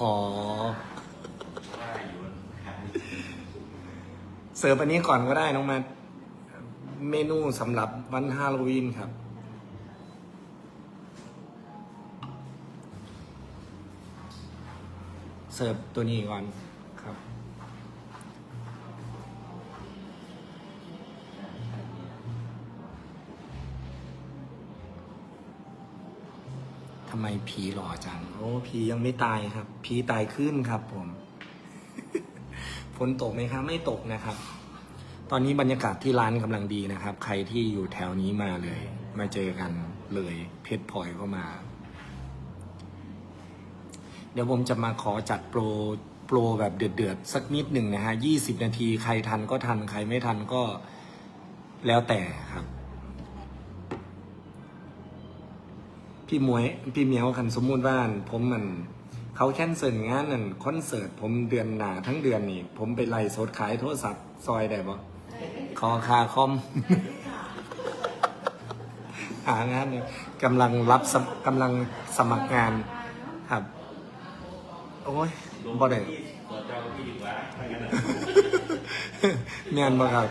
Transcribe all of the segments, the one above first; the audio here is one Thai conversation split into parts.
อ๋อเสิร์ฟอันนี้ก่อนก็ได้น้องมาเมนูสำหรับวันฮาโลวีนครับ เสิร์ฟตัวนี้ก่อน ไมผีหล่อจัง โอ้ผียังไม่ตายครับ ผีตายขึ้นครับผม ฝนตกไหมครับ ไม่ตกนะครับ ตอนนี้บรรยากาศที่ร้านกำลังดีนะครับ ใครที่อยู่แถวนี้มาเลย มาเจอกันเลย เพชรพลอยก็มา เดี๋ยวผมจะมาขอจัดโปรโปรแบบเดือดๆ สักนิดหนึ่งนะฮะยี่สิบนาที ใครทันก็ทัน ใครไม่ทันก็แล้วแต่ครับ พี่มวย พี่เหมียวคันสมมุติว่าผมมันเขาแคนเซิลงานนั่นคอนเสิร์ตผมเดือนหนาทั้งเดือนนี่ ผมไปไล่สดขายโทรศัพท์ซอยได้บ่ขอคาคอม หางานเนี่ยกำลังรับสมกำลังสมัครงานครับ โอ้ยบ่ได้ตัวเจ้าที่ดีกว่าถ้างั้นน่ะเมียนบ่ครับ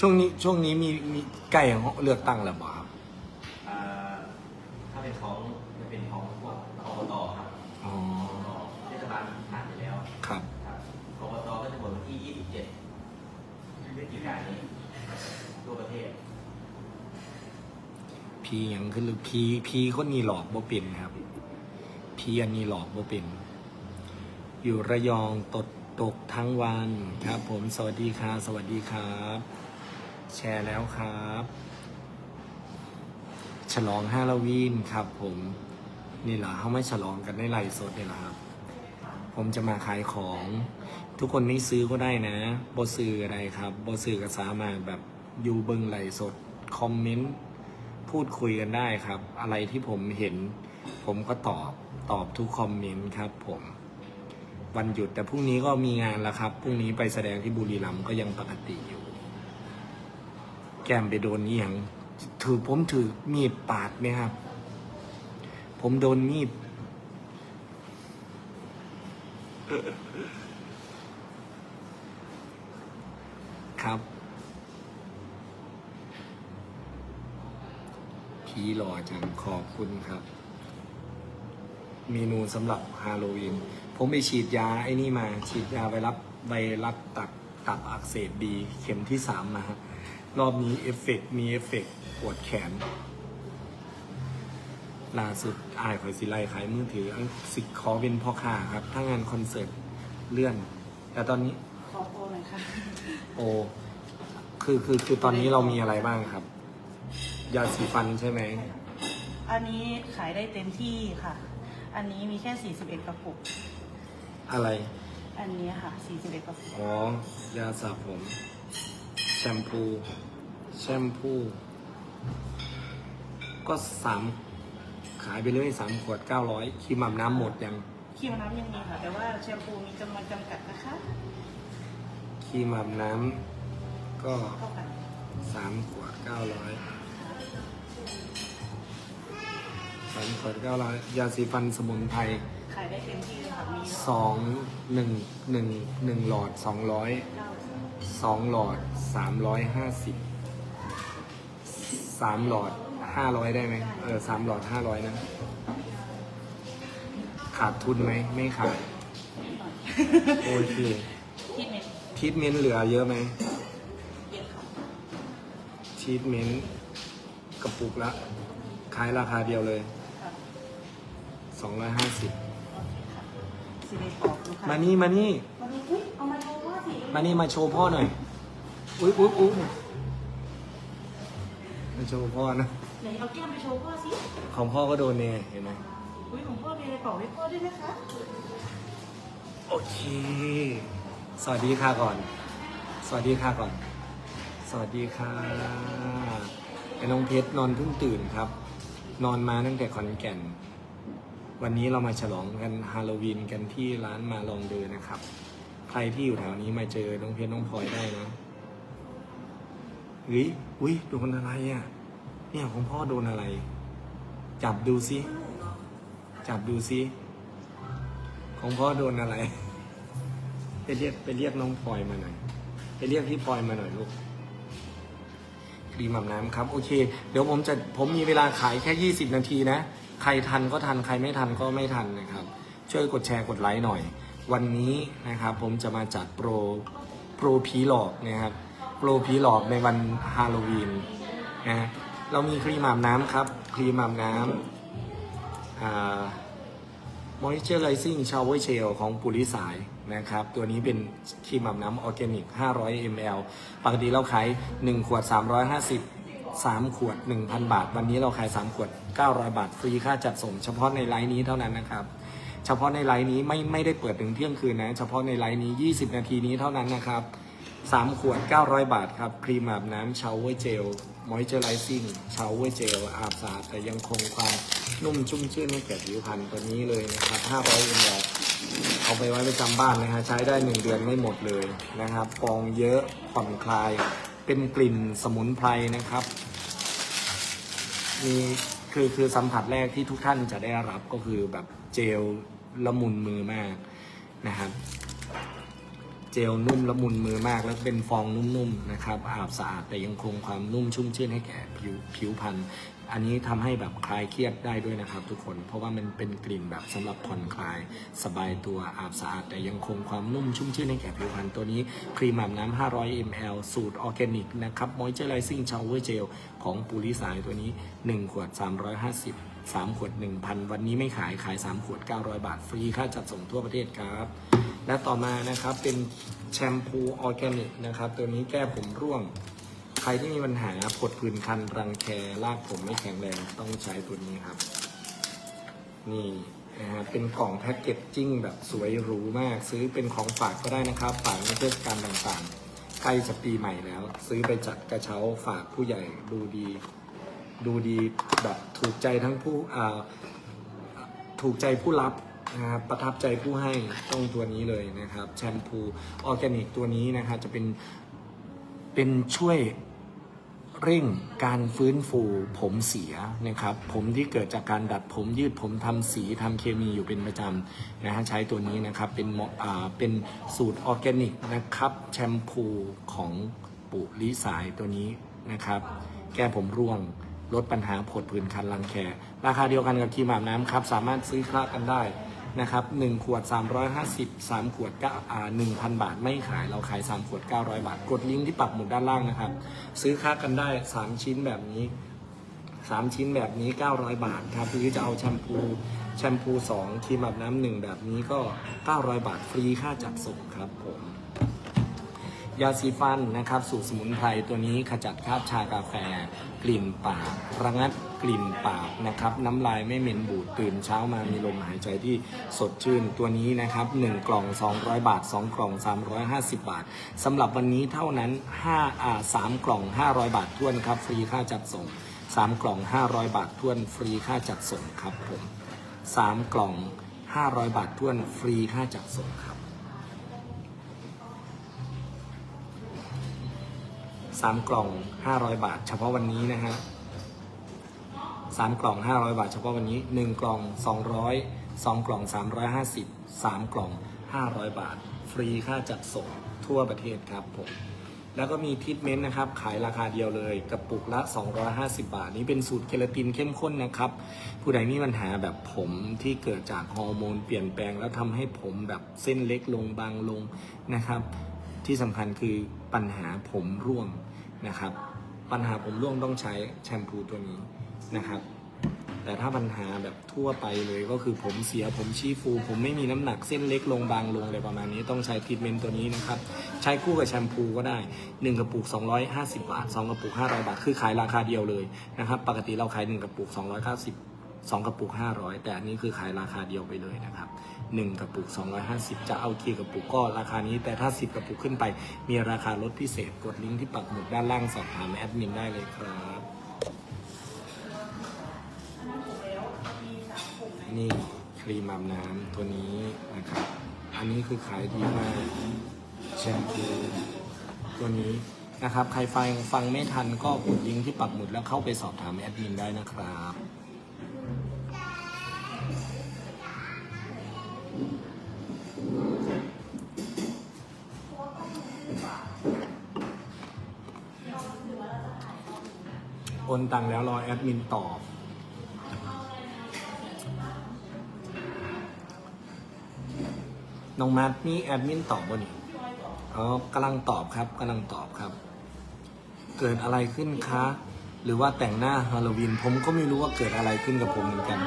ช่วงนี้ช่วงนี้มีมีใกล้เลือกตั้งแล้วบ่ครับ อ่าถ้าเป็นของจะเป็นของพวกอบตครับ อ๋อ อบตเทศบาลผ่านไปแล้ว ครับ ครับอบตก็จะหมดวันที่ 27พฤศจิกายนนี้ทั่วประเทศ พีหยังคือพีพีคนนี้หลอกบ่เป็นครับพีอันนี้หลอกบ่เป็นอยู่ระยองตดตกทั้งวันครับ ผมสวัสดีครับสวัสดีครับ แชร์แล้วครับ ฉลองฮาโลวีนครับ ผมนี่เหรอเขาไม่ฉลองกันในไลฟ์สดนี่เหรอครับ ผมจะมาขายของ ทุกคนไม่ซื้อก็ได้นะบ่ซื้ออะไรครับบ่ซื้อก็สามารถแบบอยู่เบิ้งไลฟ์สดคอมเมนต์ พูดคุยกันได้ครับ อะไรที่ผมเห็น ผมก็ตอบตอบทุกคอมเมนต์ครับ ผม วันหยุดแต่พรุ่งนี้ก็มีงานแล้วครับพรุ่งนี้ไปแสดงที่บุรีรัมย์ก็ยังปกติอยู่ แก้มไปโดนนี่ยังถือผมถือมีดปาดไหมครับ ผมโดนมีดครับ ผีหล่อจังขอบคุณครับ เมนูสำหรับฮาโลวีนผมไปฉีดยาไอ้นี่มา ฉีดยาไวรัสไวรัสตับตับอักเสบบีเข็มที่สามมาฮะรอบนี้เอฟเฟกต์มีเอฟเฟกต์ปวดแขนล่าสุดอายคอยสิไลขายมือถืออังสิขอเป็นพ่อค้าครับ ถ้างานคอนเสิร์ตเลื่อน แต่ตอนนี้ขอโทษหน่อยค่ะ โอ คือคือคือตอนนี้เรามีอะไรบ้างครับ ยาสีฟันใช่ไหม อันนี้ขายได้เต็มที่ค่ะ อันนี้มีแค่ 41 กระปุก อะไร อันนี้ค่ะ 41 กระปุก อ๋อ ยาสระผม แชมพู แชมพู ก็สามขายไปเลยสามขวดเก้าร้อยครีมอาบน้ำหมดยังครีมน้ำยังมีค่ะ แต่ว่าแชมพูมีจำนวนจำกัดนะคะครีมอาบน้ำก็เท่ากัน สามขวดเก้าร้อย สามขวดเก้าร้อยยาสีฟันสมุนไพรขายได้เต็มที่เลยค่ะมีสองหนึ่งหนึ่งหนึ่งหลอดสองร้อยเก้าสองหลอดสามร้อยห้าสิบสามหลอดห้าร้อยได้ไหมเออสามหลอดห้าร้อยนะ ขาดทุนไหม ไม่ขาด โอเคที่เน็ตทีทเมนต์เหลือเยอะไหมเยอะค่ะทีทเมนต์กระปุกละขายราคาเดียวเลยค่ะ สองร้อยห้าสิบโอเคค่ะสิเน็ตออกลูกค้ามานี่มานี่มาดูอุ๊ยเอามาโชว์ว่าสิมานี่มาโชว์พ่อหน่อย อุ๊ยอุ๊ยอุ๊ยมาโชว์พ่อนะ ไหนเอาแก้มไปโชว์พ่อสิของพ่อก็โดนเนี่ยเห็นไหมอุ้ยของพ่อมีอะไรเป่าให้พ่อด้วยนะคะโอเค สวัสดีค่ะก่อน สวัสดีค่ะก่อน สวัสดีค่ะไอ้น้องเพชรนอนเพิ่งตื่นครับ นอนมาตั้งแต่ขอนแก่น วันนี้เรามาฉลองกันฮาโลวีนกันที่ร้านมาลองเดินนะครับ ใครที่อยู่แถวนี้มาเจอน้องเพชรน้องพลอยได้นะเฮ้ยอุ้ยโดนอะไรอะ เนี่ยของพ่อโดนอะไร จับดูสิจจับดูซิของพ่อโดนอะไร ไปเรียกไปเรียกน้องพลอยมาหน่อย ไปเรียกพี่พลอยมาหน่อยลูกครีมอาบน้ำครับ โอเค เดี๋ยวผมจะผมมีเวลาขายแค่ 20 นาทีนะ ใครทันก็ทันใครไม่ทันก็ไม่ทันนะครับ ช่วยกดแชร์กดไลค์หน่อย วันนี้นะครับผมจะมาจัดโปรโปรผีหลอกนะครับโปรผีหลอกในวันฮาโลวีนนะเรามีครีมอาบน้ำครับ ครีมอาบน้ำอ่า Moisturizing Shower Gel ของปุริสายนะครับ ตัวนี้เป็นครีมอาบน้ำออร์แกนิก 500 ml ปกติเราขาย 1 ขวด 350 3 ขวด 1,000 บาท วันนี้เราขาย 3 ขวด 900 บาท ฟรีค่าจัดส่ง เฉพาะในไลน์นี้เท่านั้นนะครับ เฉพาะในไลน์นี้ไม่ไม่ได้เปิดถึงเที่ยงคืนนะ เฉพาะในไลน์นี้ 20 นาทีนี้เท่านั้นนะครับ 3 ขวด 900 บาทครับ ครีมอาบน้ำ Shower Gel Moisturizing Shower Gel อาบสะอาดแต่ยังคงความนุ่มชุ่มชื่นให้แก่ผิวพรรณตัวนี้เลยนะครับ 500 ml เอาไปไว้ประจำบ้านนะฮะใช้ได้ 1 เดือนไม่หมดเลยนะครับฟองเยอะผ่อนคลาย เป็นกลิ่นสมุนไพรนะครับ มีคือคือสัมผัสแรกที่ทุกท่านจะได้รับก็คือแบบเจลละมุนมือมากนะครับ เจลนุ่มละมุนมือมาก แล้วเป็นฟองนุ่มๆนะครับอาบสะอาดแต่ยังคงความนุ่มชุ่มชื่นให้แก่ผิวผิวพรรณ อันนี้ทำให้แบบคลายเครียดได้ด้วยนะครับทุกคน เพราะว่ามันเป็นกลิ่นแบบสำหรับผ่อนคลายสบายตัวอาบสะอาด แต่ยังคงความนุ่มชุ่มชื่นให้แก่ผิวพรรณตัวนี้ ครีมอาบน้ำ500 ml สูตรออร์แกนิกนะครับ Moisturizing Shower Gel ของปูริสายตัวนี้ 1 ขวด 350 3 ขวด 1,000 วันนี้ไม่ขายขาย 3 ขวด 900 บาท ฟรีค่าจัดส่งทั่วประเทศครับ และต่อมานะครับเป็นแชมพูออร์แกนิกนะครับ ตัวนี้แก้ผมร่วง ใครที่มีปัญหาผดผื่นคันรังแครากผมไม่แข็งแรงต้องใช้ตัวนี้ครับ นี่นะฮะเป็นกล่องแพ็กเกจจิ้งแบบสวยหรูมาก ซื้อเป็นของฝากก็ได้นะครับฝากในเทศกาลต่างๆ ใกล้จะปีใหม่แล้ว ซื้อไปจัดกระเช้าฝากผู้ใหญ่ดูดี ดูดีแบบถูกใจทั้งผู้อ่าถูกใจผู้รับนะครับประทับใจผู้ให้ต้องตัวนี้เลยนะครับแชมพูออร์แกนิกตัวนี้นะครับจะเป็นเป็นช่วย เร่งการฟื้นฟูผมเสียนะครับ ผมที่เกิดจากการดัดผมยืดผมทำสีทำเคมีอยู่เป็นประจำนะฮะใช้ตัวนี้นะครับ เป็นเหมาะอ่าเป็นสูตรออร์แกนิกนะครับแชมพูของปุริสายตัวนี้นะครับ แก้ผมร่วงลดปัญหาผดผื่นคันรังแคราคาเดียวกันกับครีมอาบน้ำครับ สามารถซื้อคลากันได้ นะครับ1ขวด 350 3 ขวดก็อ่า1,000 บาทไม่ขายเราขาย 3 ขวด 900 บาท กดลิงก์ที่ปักหมุดด้านล่างนะครับ ซื้อค่ากันได้ 3 ชิ้นแบบนี้ 3 ชิ้นแบบนี้ 900 บาทครับหรือจะเอาแชมพูแชมพู 2ครีมอาบน้ำหนึ่งแบบนี้ก็ 900 บาทฟรีค่าจัดส่งครับผม ยาสีฟันนะครับสูตรสมุนไพรตัวนี้ขจัดคราบชากาแฟ กลิ่นปากระงับกลิ่นปากนะครับน้ำลายไม่เหม็นบูดตื่นเช้ามามีลมหายใจที่สดชื่นตัวนี้นะครับ 1 กล่อง 200 บาท 2 กล่อง 350 บาทสำหรับวันนี้เท่านั้น5อ่า3กล่อง 500 บาททวนครับ ฟรีค่าจัดส่ง 3 กล่อง 500 บาททวนฟรีค่าจัดส่งครับผม3กล่อง 500 บาททวนฟรีค่าจัดส่งครับ สามกล่องห้าร้อยบาท เฉพาะวันนี้นะฮะสามกล่องห้าร้อยบาท เฉพาะวันนี้หนึ่งกล่องสองร้อยสองกล่องสามร้อยห้าสิบสามกล่องห้าร้อยบาท ฟรีค่าจัดส่งทั่วประเทศครับผมแล้วก็มีทิทเมนต์นะครับ ขายราคาเดียวเลยกระปุกละ 250 บาท นี้เป็นสูตรเคลาตินเข้มข้นนะครับ ผู้ใดมีปัญหาแบบผมที่เกิดจากฮอร์โมนเปลี่ยนแปลง แล้วทำให้ผมแบบเส้นเล็กลงบางลงนะครับ ที่สำคัญคือปัญหาผมร่วง นะครับ ปัญหาผมร่วงต้องใช้แชมพูตัวนี้นะครับ แต่ถ้าปัญหาแบบทั่วไปเลยก็คือผมเสียผมชี้ฟู ผมไม่มีน้ำหนักเส้นเล็กลงบางลงอะไรประมาณนี้ต้องใช้ทรีทเมนต์ตัวนี้นะครับ ใช้คู่กับแชมพูก็ได้ 1 กระปุก 250 บาท 2 กระปุก 500 บาท คือขายราคาเดียวเลยนะครับ ปกติเราขาย 1 กระปุก 290 2 กระปุก 500 แต่อันนี้คือขายราคาเดียวไปเลยนะครับ 1 กระปุก 250 จะเอากี่กระปุกก็ราคานี้ แต่ถ้า 10 กระปุกขึ้นไป มีราคาลดพิเศษกดลิงก์ที่ปักหมุดด้านล่างสอบถามแอดมินได้เลยครับนี่ครีมอาบน้ำตัวนี้นะครับ อันนี้คือขายดีมากแชมพูตัวนี้นะครับ ใครฟังฟังไม่ทันก็กดลิงก์ที่ปักหมุดแล้วเข้าไปสอบถามแอดมินได้นะครับ นตังแล้วรอแอดมินตอบ น้องมทนี่แอดมินตอบบ่นี่อ๋อกำลังตอบครับกำลังตอบครับ เกิดอะไรขึ้นคะ หรือว่าแต่งหน้าฮาโลวีนผมก็ไม่รู้ว่าเกิดอะไรขึ้นกับผมเหมือนกัน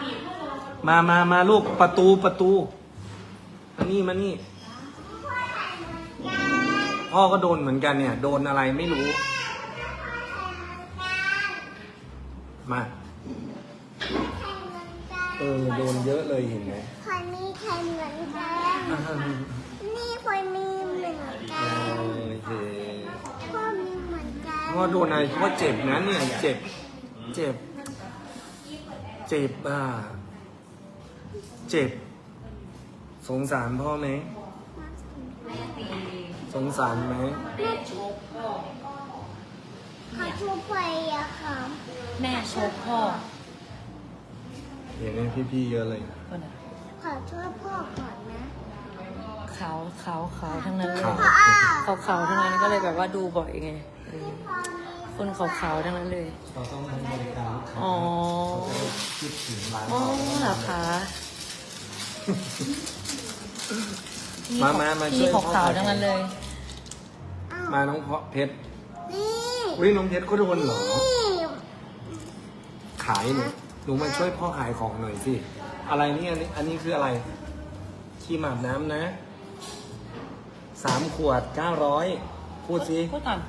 มามามาลูกประตูประตูมานี่มานี่พ่อก็โดนเหมือนกันเนี่ย โดนอะไรไม่รู้ มา เออ โดนเยอะเลยเห็นไหมคนมีใครเหมือนกันอ่านี่คนมีเหมือนกัโอนเคพ่อมีเหมือนกันพ่อโดนอะไรพ่อเจ็บนะเนี่ย เจ็บ เจ็บ เจ็บอะ เจ็บ สงสารพ่อไหม สงสารไหม เขาทุบไปอะค่ะแม่ชกพ่อเห็นไหมพี่ๆเยอะเลย คนน่ะขอโทษพ่อก่อนนะขาวขาวขาวทั้งนั้นเลยขาวขาวขาวทั้งนั้นก็เลยแบบว่าดูบ่อยไงเออพ่อมีคนขาวขาวทั้งนั้นเลย เราต้องให้บริการลูกค้าอ๋อ เขาจะได้คิดถึงร้านอ๋อเราเหรอคะพี่มามามาช่พี่วยขาวขาวทั้งนั้นเลย อ้าวมาน้องเพาะเพชรนี่ อุ้ยน้องเพชรก็โดนเหรอนี่ขายหนูหนูมาช่วยพ่อขายของหน่อยสิ อะไรนี่อันนี้อันนี้คืออะไรครีมอาบน้ำนะ สามขวดเก้าร้อยพูดสิ พูดก่อน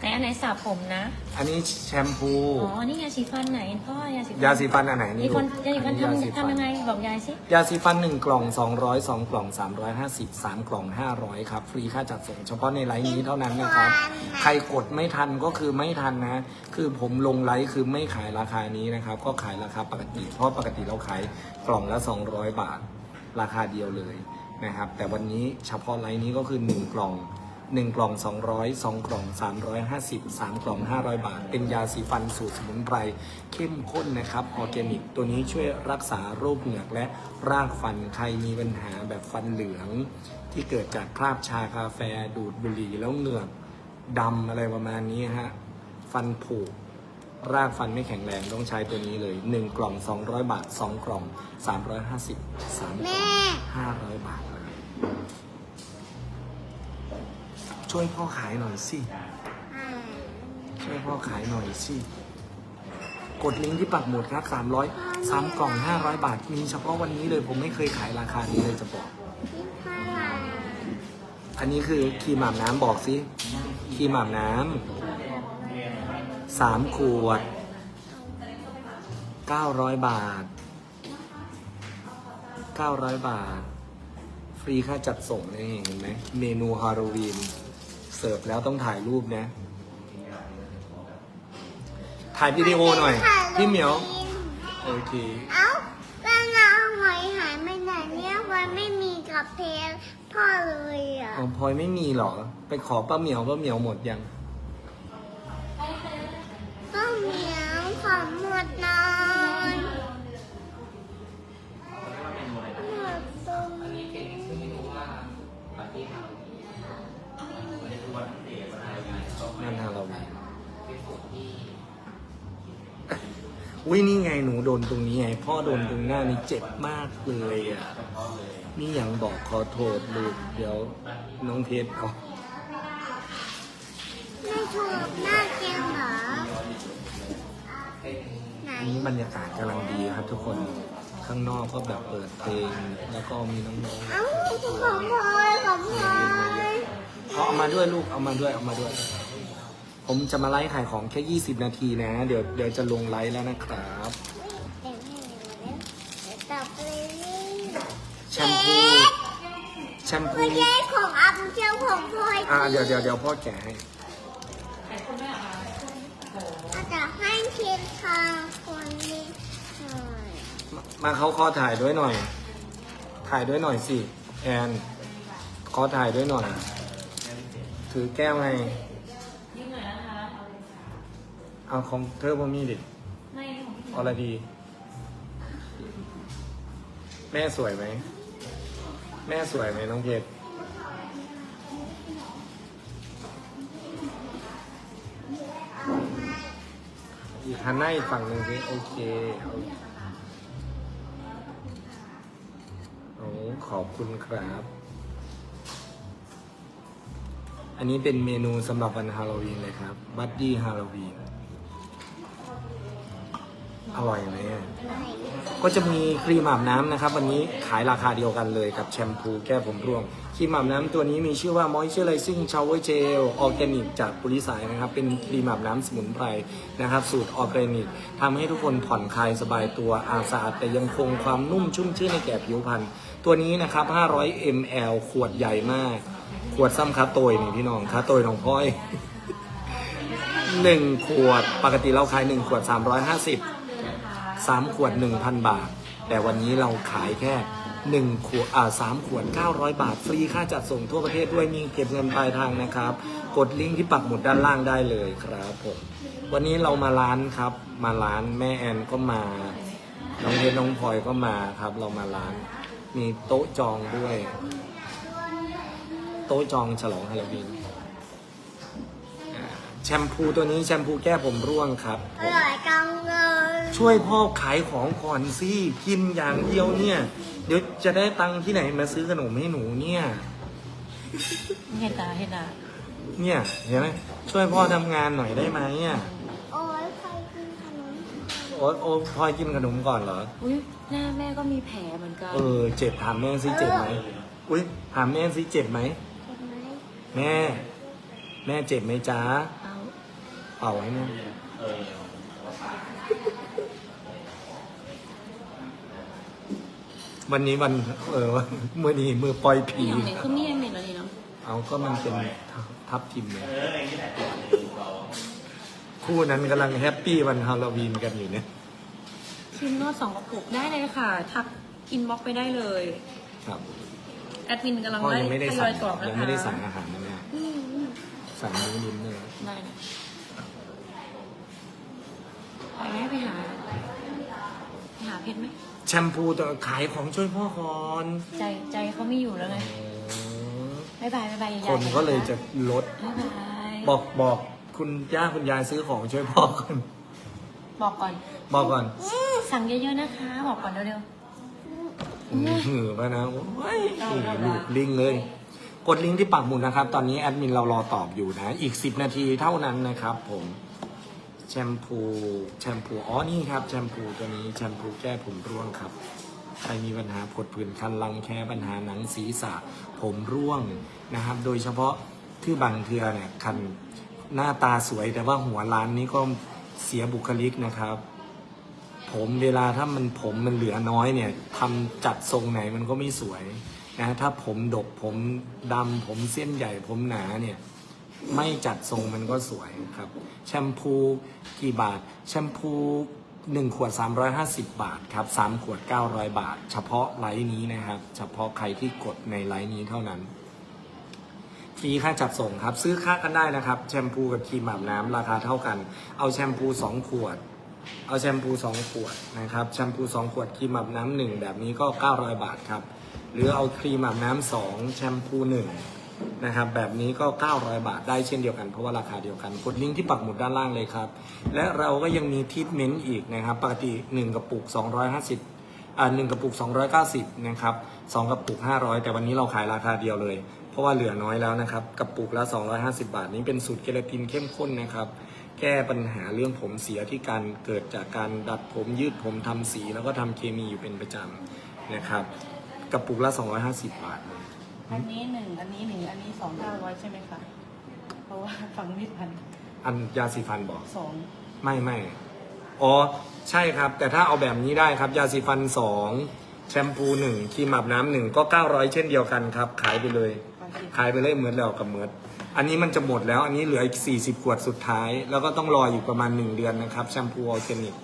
ไหนอันไหนสระผมนะ อันนี้แชมพู อ๋อ นี่ยาสีฟันไหนพ่อยาสีฟันยาสีฟันอันไหนนี่มีคนลูกยาสีฟันอัยาสีทำทำยังไงบอกยายสิ ยาสีฟันหนึ่งกล่องสองร้อยสองกล่องสามร้อยห้าสิบสามกล่องห้าร้อยครับ ฟรีค่าจัดส่งเฉพาะในไลน์นี้เท่านั้นนะครับ ใครกดไม่ทันก็คือไม่ทันนะ คือผมลงไลฟ์คือไม่ขายราคานี้นะครับ ก็ขายราคาปกติ เพราะปกติเราขายกล่องละ 200 บาท ราคาเดียวเลยนะครับ แต่วันนี้เฉพาะไลฟ์นี้ก็คือ 1 กล่อง 1 กล่อง 200 2 กล่อง 350 3 กล่อง 500 บาท เป็นยาสีฟันสูตรสมุนไพรเข้มข้นนะครับออร์แกนิก ตัวนี้ช่วยรักษาโรคเหงือกและรากฟันใครมีปัญหาแบบฟันเหลือง ที่เกิดจากคราบชากาแฟดูดบุหรี่แล้วเหงือกดำอะไรประมาณนี้ฮะฟันผุรากฟันไม่แข็งแรงต้องใช้ตัวนี้เลย 1 กล่อง 200 บาท 2 กล่อง 350 3กล่แม่อง500 บาท ช่วยพ่อขายหน่อยสิอ่าช่วยพ่อขายหน่อยสิ กดลิงก์ที่ปักหมุดครับ 300 3 กล่อง 500 บาท มีเฉพาะวันนี้เลยผมไม่เคยขายราคานี้เลยจะบอกพี่พ่อลาอันนี้คือครีมอาบน้ำบอกสิครีมอาบน้ำสามขวดเก้าร้อยบาทเก้าร้อยบาท ฟรีค่าจัดส่งนี่เห็นไหมเมนูฮาโลวีน เสิร์ฟแล้วต้องถ่ายรูปนะ ถ่ายวิดีโอหน่อย พี่เหมียว โอเค เอ้าแล้วเราหอยหายไปไหนเนี่ยวันไม่มีกับเพลพ่อเลยอะอ๋อพลอยไม่มีเหรอ ไปขอป้าเหมียวป้าเหมียวหมดยัง อุ้ยนี่ไงหนูโดนตรงนี้ไง พ่อโดนตรงหน้านี่เจ็บมากเลยอะนี่ยังบอกขอโทษลูกเดี๋ยวน้องเพชรเอาไม่ถูกหน้าเจียงเหรอไหนอันนี้บรรยากาศกำลังดีครับทุกคนข้างนอกก็แบบเปิดเพลงแล้วก็มีน้องเอ้าของพลอยของพลอยๆเอาเอามาด้วยลูกเอามาด้วยเอามาด้วย ผมจะมาไลฟ์ขายของแค่ 20 นาทีนะ เดี๋ยวเดี๋ยวจะลงไลฟ์แล้วนะครับเต็มให้เลยเดี๋ยวต่อไปนี่แชมพูแชมพูไม่ใช่ของอัพเชียวของพลอยอ่าเดี๋ยวเดี๋ยวเดี๋ยวพ่อแกะให้อาจจะให้เพียงทางคนนี้หน่อยมามาเขาขอถ่ายด้วยหน่อย ถ่ายด้วยหน่อยสิแอนขอถ่ายด้วยหน่อย ถือแก้วไง เอาของเธอพ่อมีดิไม่ของพี่อรดี แม่สวยไหม แม่สวยไหมน้องเพชรอีกหันหน้าอีกฝั่งหนึ่งสิโอเคเอาโอ้ขอบคุณครับ อันนี้เป็นเมนูสำหรับวันฮาโลวีนเลยครับ บัดดี้ฮาโลวีน อร่อยไหมก็จะมีครีมอาบน้ำนะครับ วันนี้ขายราคาเดียวกันเลยกับแชมพูแก้ผมร่วงครีมอาบน้ำตัวนี้มีชื่อว่า Moisturizing Shower Gel Organic จากปุริสายนะครับ เป็นครีมอาบน้ำสมุนไพรนะครับ สูตรออร์แกนิกทำให้ทุกคนผ่อนคลายสบายตัวอาสะอาดแต่ยังคงความนุ่มชุ่มชื่นในแก่ผิวพรรณตัวนี้นะครับ 500 ml ขวดใหญ่มาก ขวดซ้ำคาโตยนี่พี่น้องคาโตยน้องพ่อยหนึ่งขวดปกติเราขายหนึ่งขวด 350 สามขวด 1,000 บาท แต่วันนี้เราขายแค่หนึ่งขวดอ่าสามขวด 900 บาท ฟรีค่าจัดส่งทั่วประเทศด้วยมีเก็บเงินปลายทางนะครับ กดลิงก์ที่ปักหมุดด้านล่างได้เลยครับผมวันนี้เรามาร้านครับ มาร้านแม่แอนก็มา น้องเพชรน้องพลอยก็มาครับ เรามาร้าน มีโต๊ะจองด้วย โต๊ะจองฉลองฮาโลวีนแชมพูตัวนี้แชมพูแก้ผมร่วงครับอร่อยจังเลย ช่วยพ่อขายของก่อนสิกินอย่างเดียวเนี่ย เดี๋ยวจะได้ตังค์ที่ไหนมาซื้อขนมให้หนูเนี่ย เห็นดาเห็นดาเนี่ยเห็นไหมช่วยพ่อทำงานหน่อยได้ไหมอะโอ้ยใครกินขนมโอ๊ตโอ๊ตพลอยกินขนมก่อนเหรอ อุ้ยหน้าแม่ก็มีแผลเหมือนกัน เออ เจ็บถามแม่สิเจ็บไหมอุ้ยถามแม่สิเจ็บไหม เห็นไหมแม่ แม่เจ็บไหมจ๊ะเอา เป่าให้แม่ เออ วันนี้วันเออมือนี้มือปล่อยผีอย่างนี้คือมีเมนอะไรเนาะเอาก็มันเป็นทับทิมเนี่ยเออไอ้นี่แหละเราคู่นั้นกำลังแฮปปี้วันฮาโลวีนกันอยู่เนี่ยครีมนวดสองกระปุกได้เลยค่ะ ทักอินบ็อกไปได้เลย ครับแอดมินกำลังพ่อไล่ยังไม่ได้ทยสั่องยกรอบนะคะยังไม่ได้สั่งอาหารนะแม่อืมสั่งนิ้วนิ้มเลยได้นะไปไหมไปหาไปหาเพชรไหม แชมพูตัวขายของช่วยพ่อก่อนใจใจเขาไม่อยู่แล้วไงบายบายบายบายคนก็เลยจะลด บายบายบอกบอกคุณย่าคุณยายซื้อของช่วยพ่อก่อนบอกก่อน บอกก่อน สั่งเยอะๆนะคะ บอกก่อนเร็วหือป่ะนะโอ้ยลูกลิงเลย กดลิงก์ที่ปักหมุดนะครับ ตอนนี้แอดมินเรารอตอบอยู่นะ อีก 10 นาทีเท่านั้นนะครับผม แชมพูแชมพูอ๋อนี่ครับแชมพูตัวนี้แชมพูแก้ผมร่วงครับ ใครมีปัญหาผดผื่นคันรังแคปัญหาหนังศีรษะผมร่วงนะครับ โดยเฉพาะที่บางเทือเนี่ยคันหน้าตาสวยแต่ว่าหัวร้านนี้ก็เสียบุคลิกนะครับ ผมเวลาถ้ามันผมมันเหลือน้อยเนี่ยทำจัดทรงไหนมันก็ไม่สวยนะถ้าผมดกผมดำผมเส้นใหญ่ผมหนาเนี่ย ไม่จัดทรงมันก็สวยครับ แชมพูกี่บาท แชมพู 1 ขวด 350 บาทครับ 3 ขวด 900 บาท เฉพาะไลน์นี้นะครับ เฉพาะใครที่กดในไลน์นี้เท่านั้นฟรีค่าจัดส่งครับ ซื้อค่ากันได้นะครับ แชมพูกับครีมอาบน้ำราคาเท่ากัน เอาแชมพู 2 ขวด เอาแชมพู 2 ขวดนะครับ แชมพู 2 ขวดครีมอาบน้ำหนึ่งแบบนี้ก็ 900 บาทครับ หรือเอาครีมอาบน้ำสองแชมพูห นะครับแบบนี้ก็ 900 บาทได้เช่นเดียวกันเพราะว่าราคาเดียวกันกดลิงก์ที่ปักหมุดด้านล่างเลยครับ และเราก็ยังมีทีทเมนต์อีกนะครับ ปกติ 1 กระปุก 250อ่าหนึ่งกระปุก 290 นะครับสองกระปุก 500 แต่วันนี้เราขายราคาเดียวเลย เพราะว่าเหลือน้อยแล้วนะครับกระปุกละ 250 บาท นี้เป็นสูตรเคราตินเข้มข้นนะครับแก้ปัญหาเรื่องผมเสียที่การเกิดจากการดัดผมยืดผมทำสี แล้วก็ทำเคมีอยู่เป็นประจำนะครับกระปุกละ 250 บาท อันนี้หนึ่งอันนี้หนึ่งอันนี้สองเก้าร้อยใช่ไหมคะเพราะว่าฟังไม่ทันอันยาสีฟันบอกสองไม่ไม่อ๋อใช่ครับ แต่ถ้าเอาแบบนี้ได้ครับ ยาสีฟันสองแชมพูหนึ่งครีมอาบน้ำหนึ่งก็900เช่นเดียวกันครับ ขายไปเลยบางทีขายไปเลยเหมือนแล้วกับเหมือนอันนี้มันจะหมดแล้วอันนี้เหลืออีก 40 ขวดสุดท้าย แล้วก็ต้องรออยู่ประมาณ 1 เดือนนะครับ แชมพูออร์แกนิก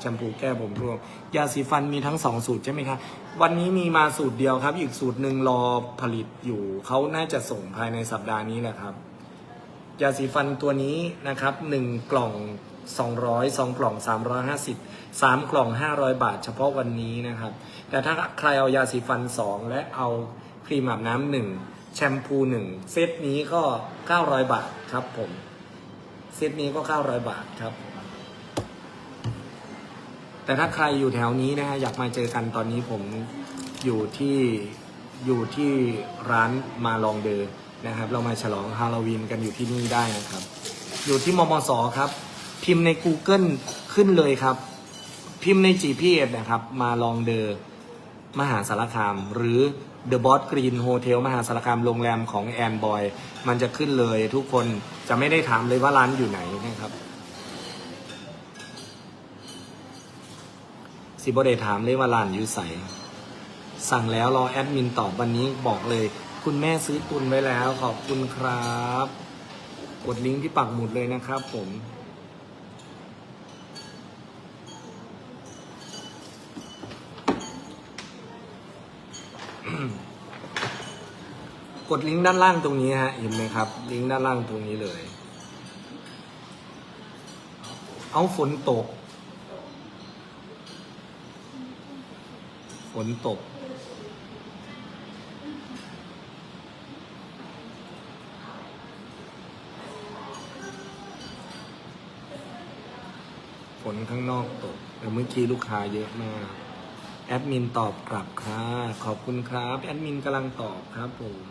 แชมพูแก้ผมร่วงยาสีฟันมีทั้ง 2 สูตรใช่ไหมครับ วันนี้มีมาสูตรเดียวครับ อีกสูตรหนึ่งรอผลิตอยู่ เขาน่าจะส่งภายในสัปดาห์นี้แหละครับ ยาสีฟันตัวนี้นะครับ 1 กล่อง 200 2 กล่อง 350 3 กล่อง 500 บาท เฉพาะวันนี้นะครับ แต่ถ้าใครเอายาสีฟัน 2 และเอาครีมอาบน้ำหนึ่งแชมพู1เซตนี้ก็ 900 บาทครับผม เซตนี้ก็ 900 บาทครับ แต่ถ้าใครอยู่แถวนี้นะฮะอยากมาเจอกันตอนนี้ผมอยู่ที่อยู่ที่ร้านมาลองเดอนะครับ เรามาฉลองฮาโลวีนกันอยู่ที่นี่ได้นะครับ อยู่ที่มมสครับ พิมพ์ใน Google ขึ้นเลยครับ พิมพ์ใน GPS นะครับ มาลองเดอมหาสารคาม หรือ The Boss Green Hotel มหาสารคามโรงแรมของแอนบอย มันจะขึ้นเลยทุกคนจะไม่ได้ถามเลยว่าร้านอยู่ไหนนะครับ สิบเดถามเลยว่าร้านอยู่ใสสั่งแล้วรอแอดมินตอบวันนี้บอกเลย คุณแม่ซื้อตุนไว้แล้ว ขอบคุณครับ กดลิงก์ที่ปักหมุดเลยนะครับผมกดลิงก์ด้านล่างตรงนี้ฮะเห็นไหมครับ ลิงก์ด้านล่างตรงนี้เลย เอาฝนตก ฝนตก ฝนข้างนอกตก แต่เมื่อกี้ลูกค้าเยอะมาก แอดมินตอบกลับค่ะขอบคุณครับ แอดมินกำลังตอบครับผม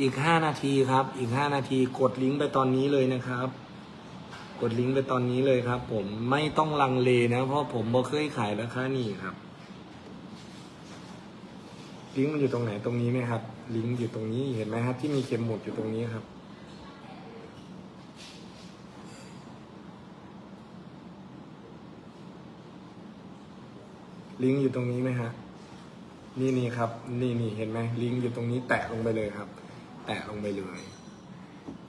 อีกห้านาทีครับ อีกห้านาทีกดลิงก์ไปตอนนี้เลยนะครับ กดลิงก์ไปตอนนี้เลยครับ ผมไม่ต้องลังเลนะ เพราะผมบ่เคยขายราคานี้ครับ ลิงก์มันอยู่ตรงไหนตรงนี้ไหมครับ ลิงก์อยู่ตรงนี้เห็นไหมครับ ที่มีเข็มหมุดอยู่ตรงนี้ครับลิงก์อยู่ตรงนี้ไหมฮะ นี่นี่ครับ นี่นี่เห็นไหมลิงก์อยู่ตรงนี้แตะลงไปเลยครับ แตะลงไปเลย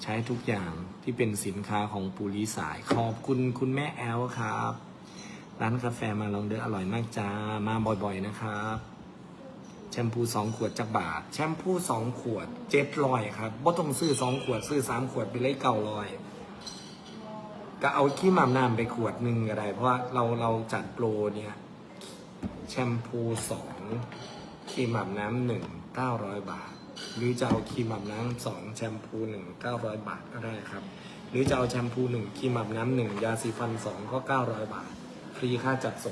ใช้ทุกอย่างที่เป็นสินค้าของปูรีสาย ขอบคุณคุณแม่แอลครับ ร้านกาแฟมาลองเดออร่อยมากจ้า มาบ่อยๆนะครับแชมพูสองขวดจากบาท แชมพูสองขวดเจ็ดร้อยครับบ่ต้องซื้อสองขวดซื้อสามขวดไปเลยเก้าร้อยก็เอาขี้หม่ำน้ำไปขวดหนึ่งก็ได้ เพราะว่าเราเราจัดโปรเนี่ยแชมพูสองครีมอาบน้ำหนึ่งเก้าร้อยบาท หรือจะเอาครีมอาบน้ำสองแชมพูหนึ่งเก้าร้อยบาทก็ได้ครับ หรือจะเอาแชมพูหนึ่งครีมอาบน้ำหนึ่งยาสีฟันสองก็เก้าร้อยบาท ฟรีค่าจัดส่ง